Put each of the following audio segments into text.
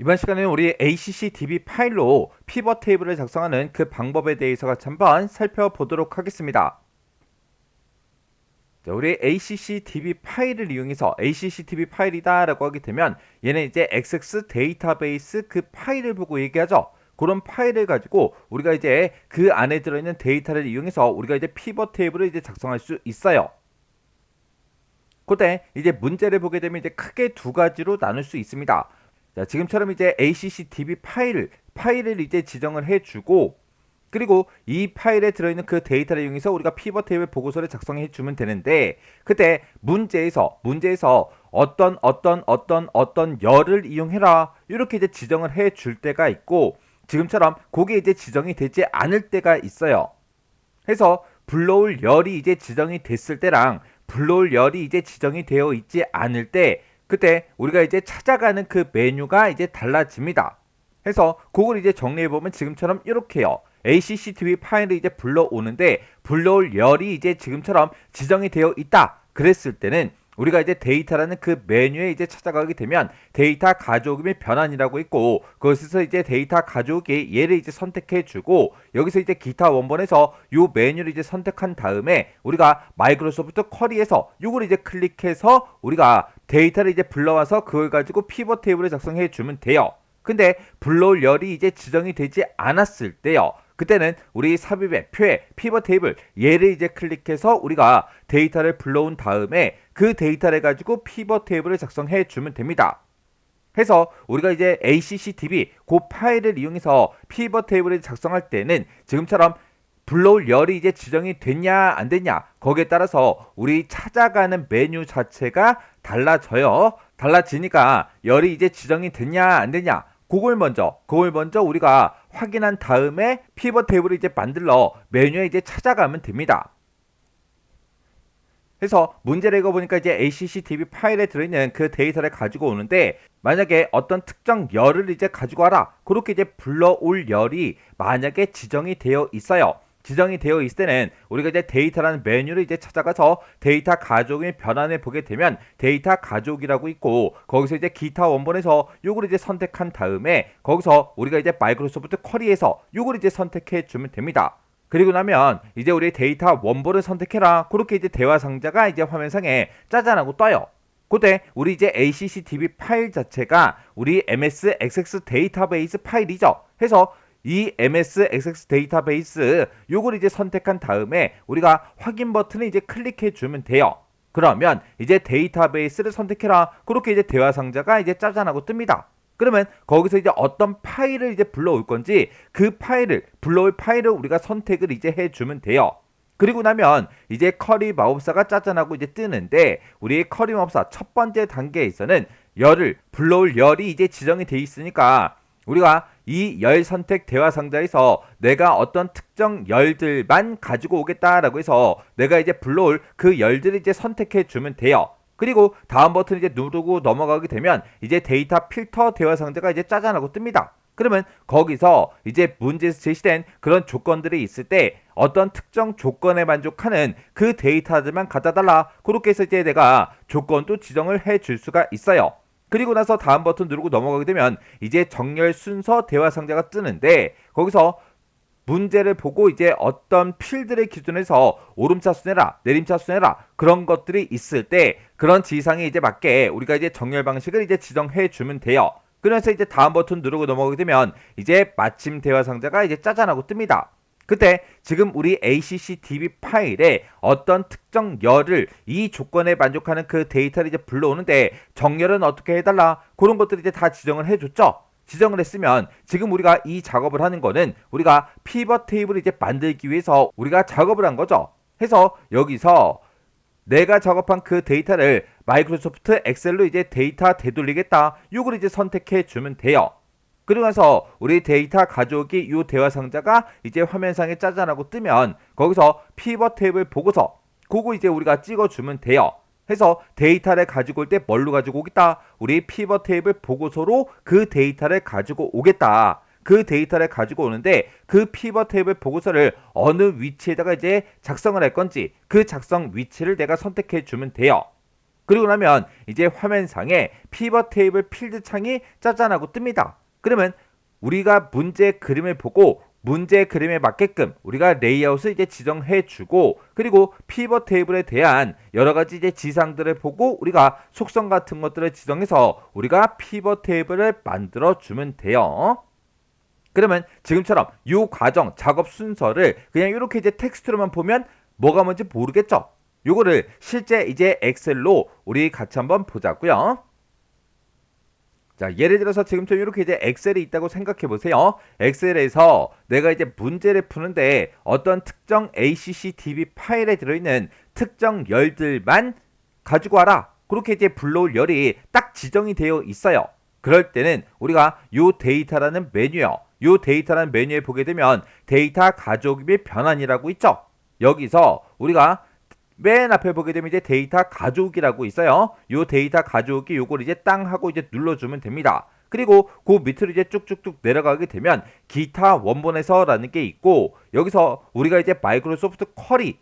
이번 시간에는 우리 ACC DB 파일로 피벗 테이블을 작성하는 그 방법에 대해서 같이 한번 살펴보도록 하겠습니다. 자, 우리 ACC DB 파일을 이용해서 ACC DB 파일이다 라고 하게 되면 얘는 이제 XX 데이터베이스 그 파일을 보고 얘기하죠. 그런 파일을 가지고 우리가 이제 그 안에 들어있는 데이터를 이용해서 우리가 이제 피벗 테이블을 이제 작성할 수 있어요. 그때 이제 문제를 보게 되면 이제 크게 두 가지로 나눌 수 있습니다. 자, 지금처럼 이제 ACC DB 파일, 파일을 이제 지정을 해주고, 그리고 이 파일에 들어있는 그 데이터를 이용해서 우리가 피벗 테이블 보고서를 작성해 주면 되는데, 그때 문제에서, 문제에서 어떤, 어떤, 어떤, 어떤 열을 이용해라. 이렇게 이제 지정을 해 줄 때가 있고, 지금처럼 그게 이제 지정이 되지 않을 때가 있어요. 해서 불러올 열이 이제 지정이 됐을 때랑 불러올 열이 이제 지정이 되어 있지 않을 때 그때 우리가 이제 찾아가는 그 메뉴가 이제 달라집니다. 해서 그걸 이제 정리해 보면 지금처럼 이렇게요. ACCTV 파일을 이제 불러오는데 불러올 열이 이제 지금처럼 지정이 되어 있다. 그랬을 때는 우리가 이제 데이터라는 그 메뉴에 이제 찾아가게 되면 데이터 가져오기 및 변환이라고 있고 그것에서 이제 데이터 가져오기 얘를 이제 선택해 주고 여기서 이제 기타 원본에서 요 메뉴를 이제 선택한 다음에 우리가 마이크로소프트 쿼리에서 요걸 이제 클릭해서 우리가 데이터를 이제 불러와서 그걸 가지고 피벗 테이블을 작성해 주면 돼요. 근데 불러올 열이 이제 지정이 되지 않았을 때요. 그때는 우리 삽입의 표에 피벗 테이블 얘를 이제 클릭해서 우리가 데이터를 불러온 다음에 그 데이터를 가지고 피벗 테이블을 작성해 주면 됩니다. 해서 우리가 이제 ACCDB 그 파일을 이용해서 피벗 테이블을 작성할 때는 지금처럼 불러올 열이 이제 지정이 됐냐 안 됐냐 거기에 따라서 우리 찾아가는 메뉴 자체가 달라져요. 달라지니까 열이 이제 지정이 됐냐 안 됐냐 그걸 먼저 그걸 먼저 우리가 확인한 다음에 피벗 테이블을 이제 만들러 메뉴에 이제 찾아가면 됩니다. 해서 문제를 읽어보니까 이제 DB 파일에 들어있는 그 데이터를 가지고 오는데 만약에 어떤 특정 열을 이제 가지고 와라 그렇게 이제 불러올 열이 만약에 지정이 되어 있어요. 지정이 되어 있을 때는 우리가 이제 데이터라는 메뉴를 이제 찾아가서 데이터 가족의 변환을 보게 되면 데이터 가족이라고 있고 거기서 이제 기타 원본에서 요걸 이제 선택한 다음에 거기서 우리가 이제 마이크로소프트 쿼리에서 요걸 이제 선택해 주면 됩니다. 그리고 나면 이제 우리 데이터 원본을 선택해라. 그렇게 이제 대화 상자가 이제 화면상에 짜잔하고 떠요. 그때 우리 이제 ACC DB 파일 자체가 우리 MS XX 데이터베이스 파일이죠. 해서 이 MS XX 데이터베이스 요걸 이제 선택한 다음에 우리가 확인 버튼을 이제 클릭해 주면 돼요. 그러면 이제 데이터베이스를 선택해라. 그렇게 이제 대화 상자가 이제 짜잔하고 뜹니다. 그러면 거기서 이제 어떤 파일을 이제 불러올 건지 그 파일을 불러올 파일을 우리가 선택을 이제 해주면 돼요. 그리고 나면 이제 커리 마법사가 짜잔하고 이제 뜨는데 우리 커리 마법사 첫 번째 단계에서는 열을 불러올 열이 이제 지정이 돼 있으니까 우리가 이 열 선택 대화 상자에서 내가 어떤 특정 열들만 가지고 오겠다라고 해서 내가 이제 불러올 그 열들을 이제 선택해 주면 돼요. 그리고 다음 버튼 이제 누르고 넘어가게 되면 이제 데이터 필터 대화 상자가 이제 짜잔하고 뜹니다. 그러면 거기서 이제 문제에서 제시된 그런 조건들이 있을 때 어떤 특정 조건에 만족하는 그 데이터들만 갖다 달라. 그렇게 해서 이제 내가 조건도 지정을 해 줄 수가 있어요. 그리고 나서 다음 버튼 누르고 넘어가게 되면 이제 정렬 순서 대화 상자가 뜨는데 거기서 문제를 보고 이제 어떤 필드를 기준해서 오름차수 내라, 내림차수 내라 그런 것들이 있을 때 그런 지상에 이제 맞게 우리가 이제 정렬 방식을 이제 지정해 주면 돼요. 그래서 이제 다음 버튼 누르고 넘어가게 되면 이제 마침 대화 상자가 이제 짜잔하고 뜹니다. 그때 지금 우리 ACC DB 파일에 어떤 특정 열을 이 조건에 만족하는 그 데이터를 이제 불러오는데 정렬은 어떻게 해달라 그런 것들을 이제 다 지정을 해줬죠. 지정을 했으면 지금 우리가 이 작업을 하는 거는 우리가 피벗 테이블을 이제 만들기 위해서 우리가 작업을 한 거죠. 해서 여기서 내가 작업한 그 데이터를 마이크로소프트 엑셀로 이제 데이터 되돌리겠다. 이걸 이제 선택해 주면 돼요. 나서 우리 데이터 가져오기 이 대화 상자가 이제 화면상에 짜잔하고 뜨면 거기서 피벗 테이블 보고서 그거 이제 우리가 찍어주면 돼요. 해서 데이터를 가지고 올 때 뭘로 가지고 오겠다? 우리 피벗 테이블 보고서로 그 데이터를 가지고 오겠다. 그 데이터를 가지고 오는데 그 피벗 테이블 보고서를 어느 위치에다가 이제 작성을 할 건지 그 작성 위치를 내가 선택해 주면 돼요. 그리고 나면 이제 화면상에 피벗 테이블 필드 창이 짜잔하고 뜹니다. 그러면 우리가 문제 그림을 보고 문제 그림에 맞게끔 우리가 레이아웃을 이제 지정해 주고 그리고 피벗 테이블에 대한 여러 가지 이제 지상들을 보고 우리가 속성 같은 것들을 지정해서 우리가 피벗 테이블을 만들어 주면 돼요. 그러면 지금처럼 이 과정 작업 순서를 그냥 이렇게 이제 텍스트로만 보면 뭐가 뭔지 모르겠죠. 요거를 실제 이제 엑셀로 우리 같이 한번 보자고요. 자, 예를 들어서 지금처럼 이렇게 이제 엑셀이 있다고 생각해 보세요. 엑셀에서 내가 이제 문제를 푸는데 어떤 특정 ACCDB 파일에 들어있는 특정 열들만 가지고 와라. 그렇게 이제 불러올 열이 딱 지정이 되어 있어요. 그럴 때는 우리가 요 데이터라는 메뉴요. 요 데이터라는 메뉴에 보게 되면 데이터 및 변환이라고 있죠. 여기서 우리가 맨 앞에 보게 되면 이제 데이터 가져오기라고 있어요. 요 데이터 가져오기 요걸 이제 땅 하고 이제 눌러주면 됩니다. 그리고 그 밑으로 이제 쭉쭉쭉 내려가게 되면 기타 원본에서라는 게 있고 여기서 우리가 이제 마이크로소프트 쿼리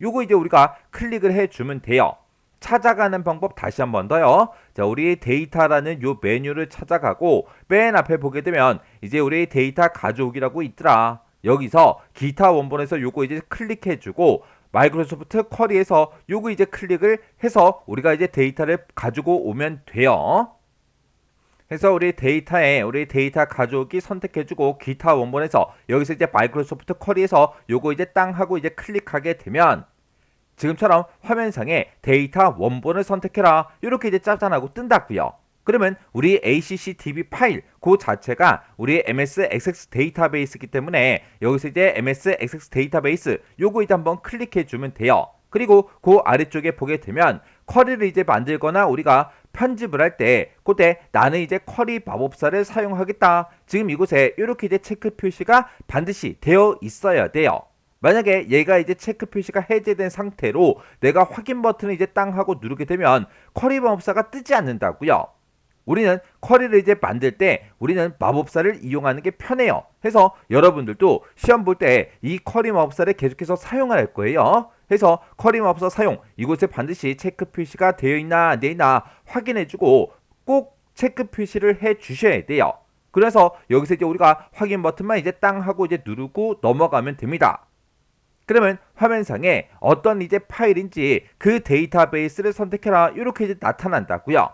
요거 이제 우리가 클릭을 해주면 돼요. 찾아가는 방법 다시 한 번 더요. 자, 우리 데이터라는 요 메뉴를 찾아가고 맨 앞에 보게 되면 이제 우리 데이터 가져오기라고 있더라. 여기서 기타 원본에서 요거 이제 클릭해주고 마이크로소프트 쿼리에서 요거 이제 클릭을 해서 우리가 이제 데이터를 가지고 오면 돼요. 해서 우리 데이터에 우리 데이터 가져오기 선택해주고 기타 원본에서 여기서 이제 마이크로소프트 쿼리에서 요거 이제 땅 하고 이제 클릭하게 되면 지금처럼 화면상에 데이터 원본을 선택해라 이렇게 이제 짜잔하고 뜬다고요. 그러면 우리 ACCDB 파일 그 자체가 우리 MS XX 데이터베이스이기 때문에 여기서 이제 MS XX 데이터베이스 요거 이제 한번 클릭해 주면 돼요. 그리고 그 아래쪽에 보게 되면 쿼리를 이제 만들거나 우리가 편집을 할 때 그때 나는 이제 쿼리 마법사를 사용하겠다. 지금 이곳에 이렇게 이제 체크 표시가 반드시 되어 있어야 돼요. 만약에 얘가 이제 체크 표시가 해제된 상태로 내가 확인 버튼을 이제 땅 하고 누르게 되면 쿼리 마법사가 뜨지 않는다고요. 우리는 쿼리를 이제 만들 때 우리는 마법사를 이용하는 게 편해요. 해서 여러분들도 시험 볼 때 이 쿼리 마법사를 계속해서 사용할 거예요. 해서 쿼리 마법사 사용 이곳에 반드시 체크 표시가 되어 있나 안 되어 있나 확인해주고 꼭 체크 표시를 해 주셔야 돼요. 그래서 여기서 이제 우리가 확인 버튼만 이제 땅 하고 이제 누르고 넘어가면 됩니다. 그러면 화면상에 어떤 이제 파일인지 그 데이터베이스를 선택해라 이렇게 이제 나타난다고요.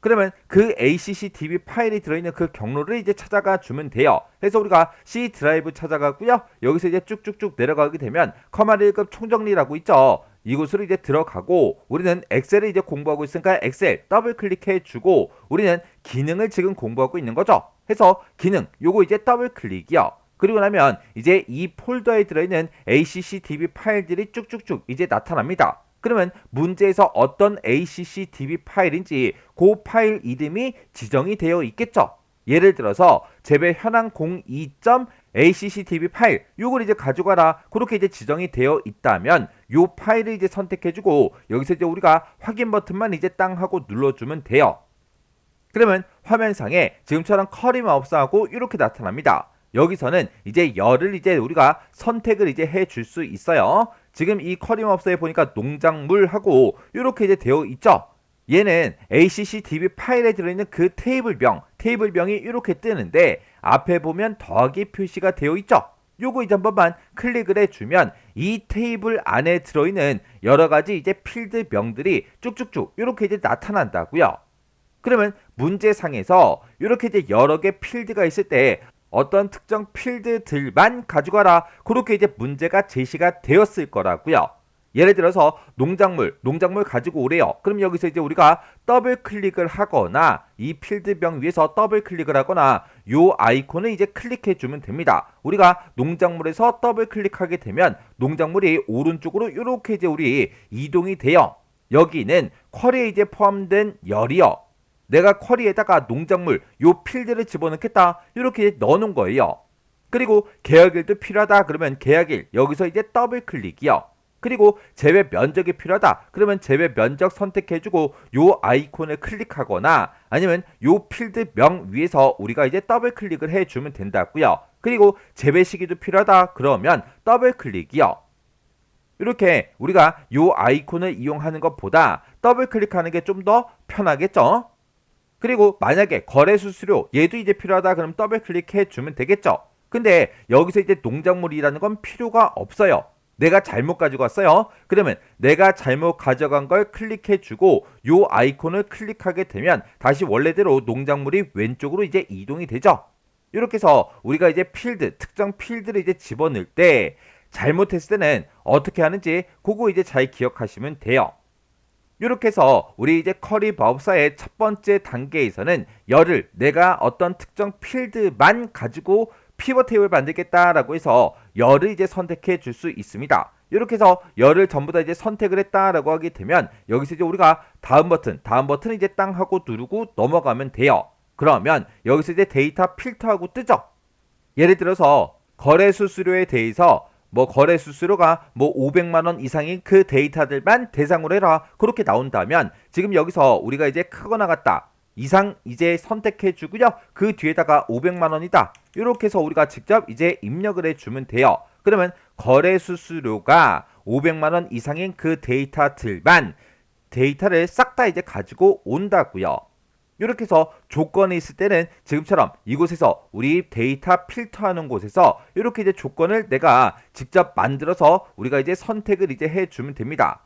그러면 그 ACCDB 파일이 들어있는 그 경로를 이제 찾아가 주면 돼요. 그래서 우리가 C 드라이브 찾아가고요. 여기서 이제 쭉쭉쭉 내려가게 되면 커마드 1급 총정리라고 있죠. 이곳으로 이제 들어가고 우리는 엑셀을 이제 공부하고 있으니까 엑셀 더블 클릭해 주고 우리는 기능을 지금 공부하고 있는 거죠. 해서 기능 요거 이제 더블 클릭이요. 그리고 나면 이제 이 폴더에 들어있는 ACCDB 파일들이 쭉쭉쭉 이제 나타납니다. 그러면 문제에서 어떤 ACCDB 파일인지 그 파일 이름이 지정이 되어 있겠죠. 예를 들어서 제배 현황 02.ACCDB 파일 요걸 이제 가져가라 그렇게 이제 지정이 되어 있다면 요 파일을 이제 선택해주고 여기서 이제 우리가 확인 버튼만 이제 땅 하고 눌러주면 돼요. 그러면 화면상에 지금처럼 커리 마법사하고 이렇게 나타납니다. 여기서는 이제 열을 이제 우리가 선택을 이제 해 줄 수 있어요. 지금 이 커리마법사에 보니까 농작물하고 이렇게 이제 되어 있죠. 얘는 ACCDB 파일에 들어있는 그 테이블병, 테이블병이 이렇게 뜨는데 앞에 보면 더하기 표시가 되어 있죠. 요거 이제 한 번만 클릭을 해주면 이 테이블 안에 들어있는 여러 가지 이제 필드명들이 쭉쭉쭉 이렇게 이제 나타난다고요. 그러면 문제상에서 이렇게 이제 여러 개 필드가 있을 때 어떤 특정 필드들만 가져가라. 그렇게 이제 문제가 제시가 되었을 거라고요. 예를 들어서 농작물, 농작물 가지고 오래요. 그럼 여기서 이제 우리가 더블 클릭을 하거나 이 필드병 위에서 더블 클릭을 하거나 요 아이콘을 이제 클릭해 주면 됩니다. 우리가 농작물에서 더블 클릭하게 되면 농작물이 오른쪽으로 이렇게 이제 우리 이동이 돼요. 여기는 쿼리에 이제 포함된 열이요. 내가 쿼리에다가 농작물 요 필드를 집어넣겠다 이렇게 넣어놓은 거예요. 그리고 계약일도 필요하다 그러면 계약일 여기서 이제 더블 클릭이요. 그리고 제외 면적이 필요하다 그러면 제외 면적 선택해주고 요 아이콘을 클릭하거나 아니면 요 필드명 위에서 우리가 이제 더블 클릭을 해주면 된다고요. 그리고 제외 시기도 필요하다 그러면 더블 클릭이요. 이렇게 우리가 요 아이콘을 이용하는 것보다 더블 클릭하는 게 좀 더 편하겠죠? 그리고 만약에 거래 수수료 얘도 이제 필요하다 그럼 더블 클릭해 주면 되겠죠? 근데 여기서 이제 농작물이라는 건 필요가 없어요. 내가 잘못 가지고 왔어요. 그러면 내가 잘못 가져간 걸 클릭해 주고 요 아이콘을 클릭하게 되면 다시 원래대로 농작물이 왼쪽으로 이제 이동이 되죠. 이렇게 해서 우리가 이제 필드, 특정 필드를 이제 집어넣을 때 잘못했을 때는 어떻게 하는지 그거 이제 잘 기억하시면 돼요. 이렇게 해서 우리 이제 커리 마법사의 첫 번째 단계에서는 열을 내가 어떤 특정 필드만 가지고 피벗 테이블 만들겠다라고 해서 열을 이제 선택해 줄 수 있습니다. 이렇게 해서 열을 전부 다 이제 선택을 했다라고 하게 되면 여기서 이제 우리가 다음 버튼, 다음 버튼을 이제 땅 하고 누르고 넘어가면 돼요. 그러면 여기서 이제 데이터 필터하고 뜨죠. 예를 들어서 거래 수수료에 대해서 뭐 거래 수수료가 뭐 500만 원 이상인 그 데이터들만 대상으로 해라. 그렇게 나온다면 지금 여기서 우리가 이제 크거나 같다. 이상 이제 선택해 주고요. 그 뒤에다가 500만 원이다. 이렇게 해서 우리가 직접 이제 입력을 해 주면 돼요. 그러면 거래 수수료가 500만 원 이상인 그 데이터들만 데이터를 싹 다 이제 가지고 온다고요. 이렇게 해서 조건이 있을 때는 지금처럼 이곳에서 우리 데이터 필터하는 곳에서 이렇게 이제 조건을 내가 직접 만들어서 우리가 이제 선택을 이제 해주면 됩니다.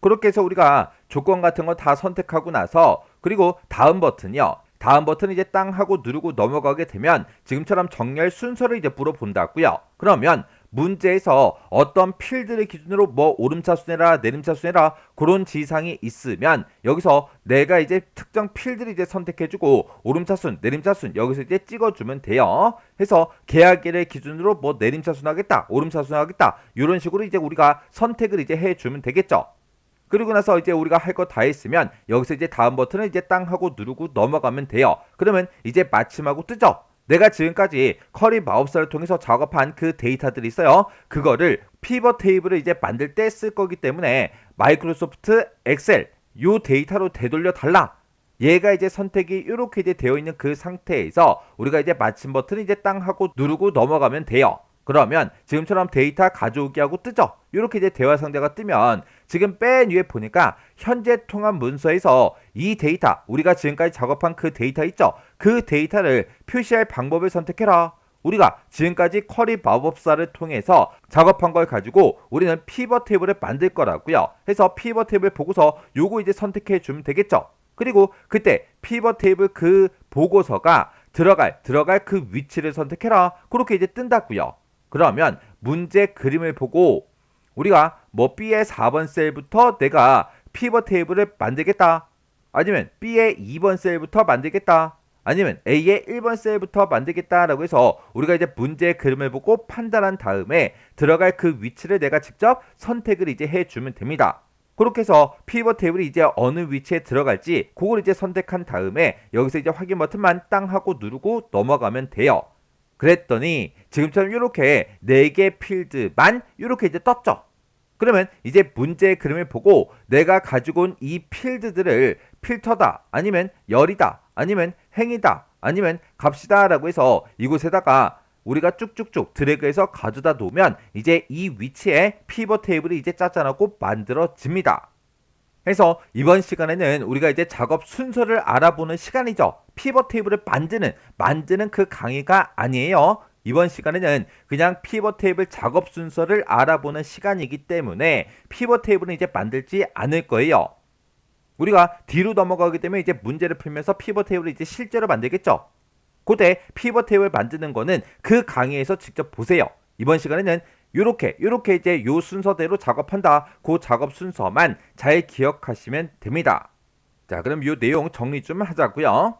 그렇게 해서 우리가 조건 같은 거 다 선택하고 나서 그리고 다음 버튼이요. 다음 버튼 이제 땅 하고 누르고 넘어가게 되면 지금처럼 정렬 순서를 이제 물어본다고요. 그러면 문제에서 어떤 필드를 기준으로 뭐 오름차순해라 내림차순해라 그런 지상이 있으면 여기서 내가 이제 특정 필드를 이제 선택해주고 오름차순 내림차순 여기서 이제 찍어주면 돼요. 해서 계약일을 기준으로 뭐 내림차순 하겠다 오름차순 하겠다 이런 식으로 이제 우리가 선택을 이제 해주면 되겠죠. 그리고 나서 이제 우리가 할 거 다 했으면 여기서 이제 다음 버튼을 이제 땅 하고 누르고 넘어가면 돼요. 그러면 이제 마침하고 뜨죠. 내가 지금까지 커리 마법사를 통해서 작업한 그 데이터들이 있어요. 그거를 피벗 테이블을 이제 만들 때 쓸 거기 때문에 마이크로소프트 엑셀 요 데이터로 되돌려 달라. 얘가 이제 선택이 이렇게 이제 되어 있는 그 상태에서 우리가 이제 마침 버튼을 이제 땅 하고 누르고 넘어가면 돼요. 그러면 지금처럼 데이터 가져오기 하고 뜨죠. 이렇게 이제 대화 상자가 뜨면 지금 맨 위에 보니까 현재 통합 문서에서 이 데이터 우리가 지금까지 작업한 그 데이터 있죠. 그 데이터를 표시할 방법을 선택해라. 우리가 지금까지 커리 마법사를 통해서 작업한 걸 가지고 우리는 피벗 테이블을 만들 거라고요. 해서 피벗 테이블 보고서 요거 이제 선택해 주면 되겠죠. 그리고 그때 피벗 테이블 그 보고서가 들어갈 들어갈 그 위치를 선택해라. 그렇게 이제 뜬다고요. 그러면 문제 그림을 보고 우리가 뭐 B의 4번 셀부터 내가 피벗 테이블을 만들겠다. 아니면 B의 2번 셀부터 만들겠다. 아니면 A의 1번 셀부터 만들겠다라고 해서 우리가 이제 문제 그림을 보고 판단한 다음에 들어갈 그 위치를 내가 직접 선택을 이제 해주면 됩니다. 그렇게 해서 피벗 테이블이 이제 어느 위치에 들어갈지 그걸 이제 선택한 다음에 여기서 이제 확인 버튼만 땅 하고 누르고 넘어가면 돼요. 그랬더니 지금처럼 이렇게 4개 필드만 이렇게 이제 떴죠. 그러면 이제 문제의 그림을 보고 내가 가지고 온 이 필드들을 필터다 아니면 열이다 아니면 행이다 아니면 값이다 라고 해서 이곳에다가 우리가 쭉쭉쭉 드래그해서 가져다 놓으면 이제 이 위치에 피벗 테이블이 이제 짜잔하고 만들어집니다. 해서 이번 시간에는 우리가 이제 작업 순서를 알아보는 시간이죠. 피벗 테이블을 만드는 만드는 그 강의가 아니에요. 이번 시간에는 그냥 피벗 테이블 작업 순서를 알아보는 시간이기 때문에 피벗 테이블은 이제 만들지 않을 거예요. 우리가 뒤로 넘어가기 때문에 이제 문제를 풀면서 피벗 테이블을 이제 실제로 만들겠죠. 그때 피벗 테이블 만드는 거는 그 강의에서 직접 보세요. 이번 시간에는 요렇게 요렇게 이제 요 순서대로 작업한다. 그 작업 순서만 잘 기억하시면 됩니다. 자, 그럼 요 내용 정리 좀 하자고요.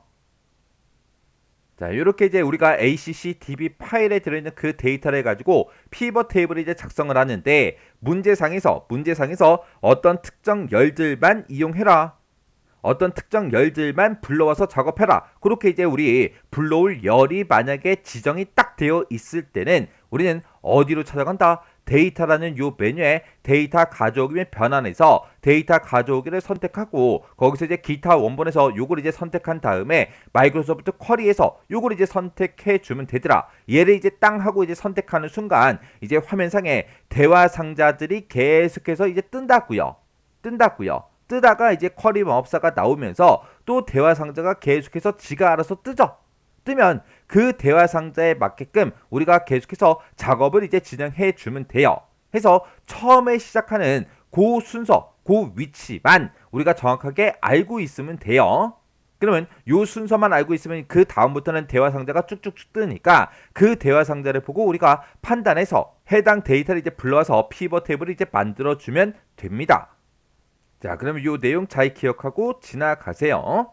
자, 이렇게 이제 우리가 ACC DB 파일에 들어있는 그 데이터를 가지고 피벗 테이블을 이제 작성을 하는데 문제상에서 문제상에서 어떤 특정 열들만 이용해라. 어떤 특정 열들만 불러와서 작업해라. 그렇게 이제 우리 불러올 열이 만약에 지정이 딱 되어 있을 때는 우리는 어디로 찾아간다? 데이터라는 요 메뉴에 데이터 가져오기 및 변환해서 데이터 가져오기를 선택하고 거기서 이제 기타 원본에서 요걸 이제 선택한 다음에 마이크로소프트 쿼리에서 요걸 이제 선택해 주면 되더라. 얘를 이제 땅 하고 이제 선택하는 순간 이제 화면상에 대화 상자들이 계속해서 이제 뜬다고요. 뜬다고요. 뜨다가 이제 쿼리 마법사가 나오면서 또 대화 상자가 계속해서 지가 알아서 뜨죠. 뜨면 그 대화 상자에 맞게끔 우리가 계속해서 작업을 이제 진행해 주면 돼요. 해서 처음에 시작하는 그 순서, 그 위치만 우리가 정확하게 알고 있으면 돼요. 그러면 요 순서만 알고 있으면 그 다음부터는 대화 상자가 쭉쭉쭉 뜨니까 그 대화 상자를 보고 우리가 판단해서 해당 데이터를 이제 불러와서 피벗 탭을 이제 만들어 주면 됩니다. 자, 그러면 요 내용 잘 기억하고 지나가세요.